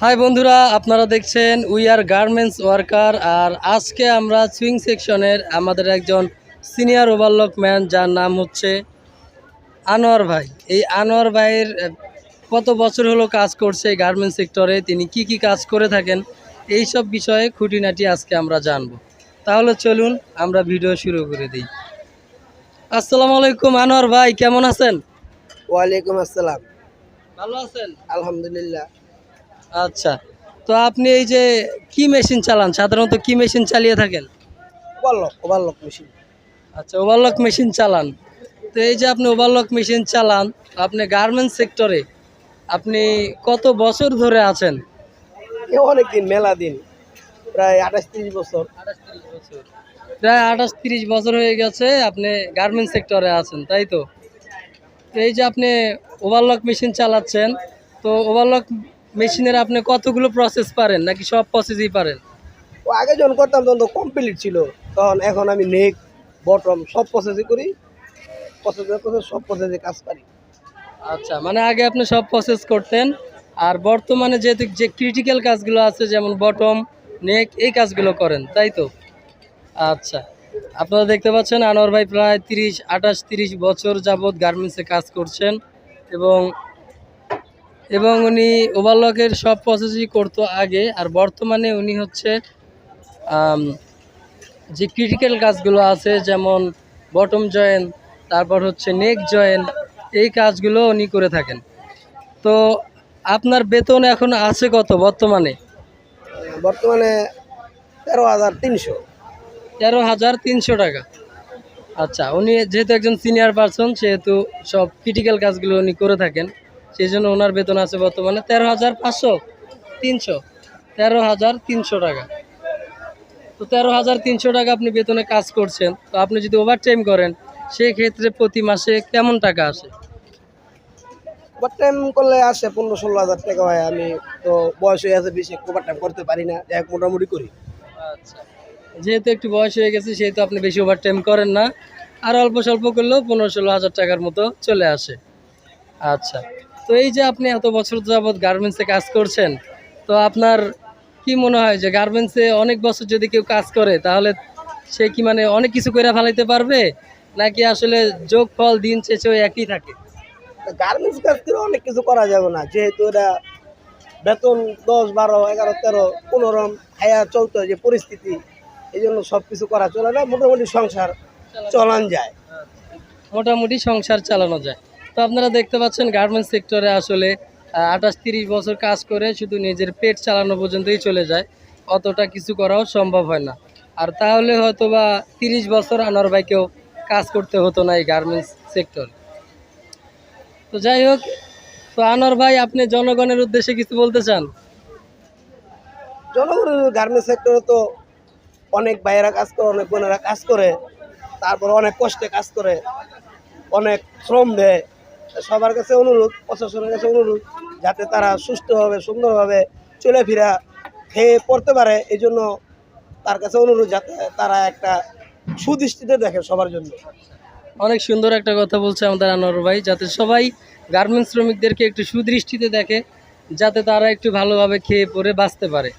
High বন্ধুরা আপনারা দেখছেন উই আর গার্মেন্টস ওয়ার্কার আর আজকে আমরা সুইং সেকশনের আমাদের একজন সিনিয়র ওভারলক ম্যান যার নাম হচ্ছে আনোয়ার ভাই। এই আনোয়ার ভাইয়ের কত বছর হলো কাজ করছে গার্মেন্টস সেক্টরে তিনি কি কি কাজ করে থাকেন? এই সব বিষয়ে খুঁটিনাটি আজকে আমরা জানব। তাহলে চলুন আমরা ভিডিও শুরু করে দিই। আসসালামু আলাইকুম আনোয়ার ভাই কেমন আছেন? ওয়ালাইকুম আসসালাম। ভালো আছেন? আলহামদুলিল্লাহ। আচ্ছা তো আপনি এই যে কি মেশিন চালান? সাধারণত কি মেশিন চালিয়ে থাকেন? ওভারলক ওভারলক মেশিন আচ্ছা ওভারলক মেশিন চালান। তো এই যে আপনি ওভারলক মেশিন চালান আপনি গার্মেন্টস সেক্টরে আপনি কত বছর ধরে আছেন? অনেক দিন মেলা দিন। প্রায় আঠাশ তিরিশ বছর। প্রায় আঠাশ তিরিশ বছর হয়ে গেছে আপনি গার্মেন্টস সেক্টরে আছেন তাই তো? তো এই যে আপনি ওভারলক মেশিন চালাচ্ছেন তো ওভারলক মেশিনের আপনি কতগুলো প্রসেস পারেন? নাকি সব প্রসেসই পারেন? ও আগে যখন করতাম তখন তো কমপ্লিট ছিল। তখন এখন আমি নেক বটম সব প্রসেসই করি। প্রসেসের প্রসেস সব প্রসেসে কাজ পারি আচ্ছা মানে আগে আপনি সব প্রসেস করতেন। আর বর্তমানে যেহেতু যে ক্রিটিক্যাল কাজগুলো আছে যেমন বটম নেক এই কাজগুলো করেন তাই তো? আচ্ছা আপনারা দেখতে পাচ্ছেন আনোয়ার ভাই প্রায় তিরিশ আঠাশ তিরিশ বছর যাবৎ গার্মেন্টসে কাজ করছেন এবং এবং উনি ওভারলকের সব প্রসেসই করতো আগে আর বর্তমানে উনি হচ্ছে যে ক্রিটিক্যাল কাজগুলো আছে যেমন বটম জয়েন তারপর হচ্ছে নেক জয়েন এই কাজগুলো উনি করে থাকেন। তো আপনার বেতন এখন আছে কত বর্তমানে? বর্তমানে তেরো হাজার তিনশো। তেরো হাজার তিনশো টাকা। আচ্ছা উনি যেহেতু একজন সিনিয়র পারসন সেহেতু সব ক্রিটিক্যাল কাজগুলো উনি করে থাকেন। সেই জন্য ওনার বেতন আছে বর্তমানে তেরো হাজার পাঁচশো তিনশো। তেরো হাজার তিনশো টাকা। তো তেরো হাজার তিনশো টাকা আপনি বেতনে কাজ করছেন। তো আপনি যদি ওভার টাইম করেন সেই ক্ষেত্রে প্রতি মাসে কেমন টাকা আসে? ওভার টাইম করলে আসে পনেরো ষোলো হাজার টাকা হয়। আমি তো বয়স হয়ে আছে বেশি ওভার টাইম করতে পারি না। এক মোটামুটি করি। আচ্ছা। যেহেতু একটু বয়স হয়ে গেছে সেহেতু আপনি বেশি ওভার টাইম করেন না। আর অল্প স্বল্প করলেও পনেরো ষোলো হাজার টাকার মতো চলে আসে। আচ্ছা। তো এই যে আপনি এত বছর যাবৎ গার্মেন্টসে কাজ করছেন তো আপনার কি মনে হয় যে গার্মেন্টসে অনেক বছর যদি কেউ কাজ করে তাহলে সে কি মানে অনেক কিছু করে ফেলাইতে পারবে? নাকি আসলে যোগ ফল দিন শেষে একই থাকে? গার্মেন্টস কাজ করে অনেক কিছু করা যাবে না। যেহেতু এটা বেতন দশ বারো এগারো তেরো পনেরো হায়া চলতে যে পরিস্থিতি এই জন্য সব কিছু করা চলে না মোটামুটি সংসার চলান যায়। মোটামুটি সংসার চালানো যায়। তো আপনারা দেখতে পাচ্ছেন গার্মেন্টস সেক্টরে আসলে আঠাশ তিরিশ বছর কাজ করে শুধু নিজের পেট চালানো পর্যন্তই চলে যায়। অতটা কিছু করাও সম্ভব হয় না। আর তাহলে হয়তো বা তিরিশ বছর আনোয়ার ভাইকেও কাজ করতে হতো না এই গার্মেন্টস সেক্টর তো যাই হোক, তো আনোয়ার ভাই, আপনি জনগণের উদ্দেশ্যে কিছু বলতে চান? জনগণের গার্মেন্টস সেক্টরে তো অনেক ভাইয়েরা কাজ করে, অনেক বোনেরা কাজ করে, তারপর অনেক কষ্টে কাজ করে, অনেক শ্রম দেয়। সবার কাছে অনুরোধ, প্রশাসনের কাছে অনুরোধ যাতে তারা সুস্থভাবে, সুন্দরভাবে চলে ফিরা খেয়ে পড়তে পারে, এই জন্য তার কাছে অনুরোধ যাতে তারা একটা সুদৃষ্টিতে দেখে সবার জন্য। অনেক সুন্দর একটা কথা বলছে আমাদের আনোয়ার ভাই, যাতে সবাই গার্মেন্টস শ্রমিকদেরকে একটু সুদৃষ্টিতে দেখে, যাতে তারা একটু ভালোভাবে খেয়ে পরে বাঁচতে পারে।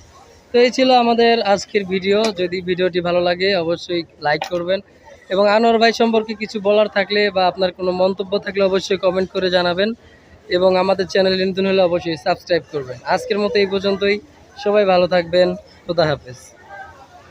তো এই ছিল আমাদের আজকের ভিডিও। যদি ভিডিওটি ভালো লাগে, অবশ্যই লাইক করবেন। এবং আনোয়ার ভাই সম্পর্কে কিছু বলার থাকলে বা আপনার কোনো মন্তব্য থাকলে অবশ্যই কমেন্ট করে জানাবেন। এবং আমাদের চ্যানেল নতুন হলে অবশ্যই সাবস্ক্রাইব করবেন। আজকের মতো এই পর্যন্তই। সবাই ভালো থাকবেন। খোদা হাফেজ।